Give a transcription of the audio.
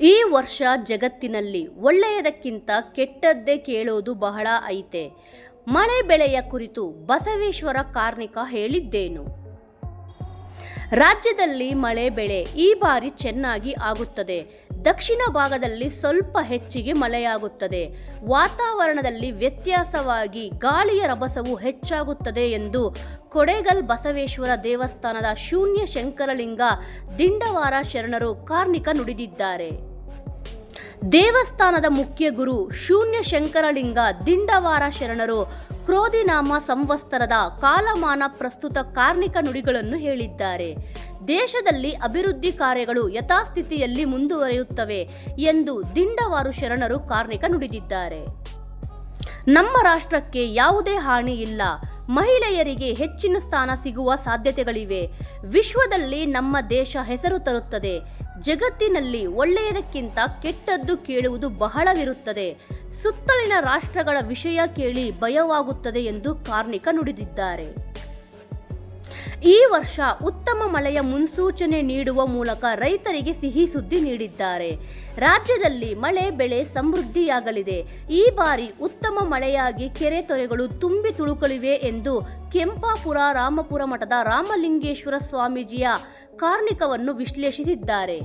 ಈ ವರ್ಷ ಜಗತ್ತಿನಲ್ಲಿ ಒಳ್ಳೆಯದಕ್ಕಿಂತ ಕೆಟ್ಟದ್ದೇ ಕೇಳೋದು ಬಹಳ ಐತೆ. ಮಳೆ ಬೆಳೆಯ ಕುರಿತು ಬಸವೇಶ್ವರ ಕಾರ್ಣಿಕ ಹೇಳಿದ್ದೇನು? ರಾಜ್ಯದಲ್ಲಿ ಮಳೆ ಬೆಳೆ ಈ ಬಾರಿ ಚೆನ್ನಾಗಿ ಆಗುತ್ತದೆ. ದಕ್ಷಿಣ ಭಾಗದಲ್ಲಿ ಸ್ವಲ್ಪ ಹೆಚ್ಚಿಗೆ ಮಳೆಯಾಗುತ್ತದೆ. ವಾತಾವರಣದಲ್ಲಿ ವ್ಯತ್ಯಾಸವಾಗಿ ಗಾಳಿಯ ರಭಸವು ಹೆಚ್ಚಾಗುತ್ತದೆ ಎಂದು ಕೊಡೆಗಲ್ ಬಸವೇಶ್ವರ ದೇವಸ್ಥಾನದ ಶೂನ್ಯ ಶಂಕರಲಿಂಗ ದಿಂಡವಾರ ಶರಣರು ಕಾರ್ಣಿಕ ನುಡಿದಿದ್ದಾರೆ. ದೇವಸ್ಥಾನದ ಮುಖ್ಯ ಗುರು ಶೂನ್ಯ ಶಂಕರಲಿಂಗ ದಿಂಡವಾರ ಶರಣರು ಕ್ರೋಧಿನಾಮ ಸಂವತ್ಸರದ ಕಾಲಮಾನ ಪ್ರಸ್ತುತ ಕಾರ್ಮಿಕ ನುಡಿಗಳನ್ನು ಹೇಳಿದ್ದಾರೆ. ದೇಶದಲ್ಲಿ ಅಭಿವೃದ್ಧಿ ಕಾರ್ಯಗಳು ಯಥಾಸ್ಥಿತಿಯಲ್ಲಿ ಮುಂದುವರಿಯುತ್ತವೆ ಎಂದು ದಿಂಡವಾರು ಶರಣರು ಕಾರ್ಮಿಕ ನುಡಿದಿದ್ದಾರೆ. ನಮ್ಮ ರಾಷ್ಟ್ರಕ್ಕೆ ಯಾವುದೇ ಹಾನಿ ಇಲ್ಲ. ಮಹಿಳೆಯರಿಗೆ ಹೆಚ್ಚಿನ ಸ್ಥಾನ ಸಿಗುವ ಸಾಧ್ಯತೆಗಳಿವೆ. ವಿಶ್ವದಲ್ಲಿ ನಮ್ಮ ದೇಶ ಹೆಸರು ತರುತ್ತದೆ. ಜಗತ್ತಿನಲ್ಲಿ ಒಳ್ಳೆಯದಕ್ಕಿಂತ ಕೆಟ್ಟದ್ದು ಕೇಳುವುದು ಬಹಳವಿರುತ್ತದೆ. ಸುತ್ತಲಿನ ರಾಷ್ಟ್ರಗಳ ವಿಷಯ ಕೇಳಿ ಭಯವಾಗುತ್ತದೆ ಎಂದು ಕಾರ್ಣಿಕ ನುಡಿದಿದ್ದಾರೆ. ಈ ವರ್ಷ ಉತ್ತಮ ಮಳೆಯ ಮುನ್ಸೂಚನೆ ನೀಡುವ ಮೂಲಕ ರೈತರಿಗೆ ಸಿಹಿ ಸುದ್ದಿ ನೀಡಿದ್ದಾರೆ. ರಾಜ್ಯದಲ್ಲಿ ಮಳೆ ಬೆಳೆ ಸಮೃದ್ಧಿಯಾಗಲಿದೆ. ಈ ಬಾರಿ ಉತ್ತಮ ಮಳೆಯಾಗಿ ಕೆರೆ ತೊರೆಗಳು ತುಂಬಿ ತುಳುಕಲಿವೆ ಎಂದು ಕೆಂಪಾಪುರ, ರಾಮಪುರ ಮಠದ ರಾಮಲಿಂಗೇಶ್ವರ ಸ್ವಾಮೀಜಿಯ ಕಾರ್ಣಿಕವನ್ನು ವಿಶ್ಲೇಷಿಸಿದ್ದಾರೆ.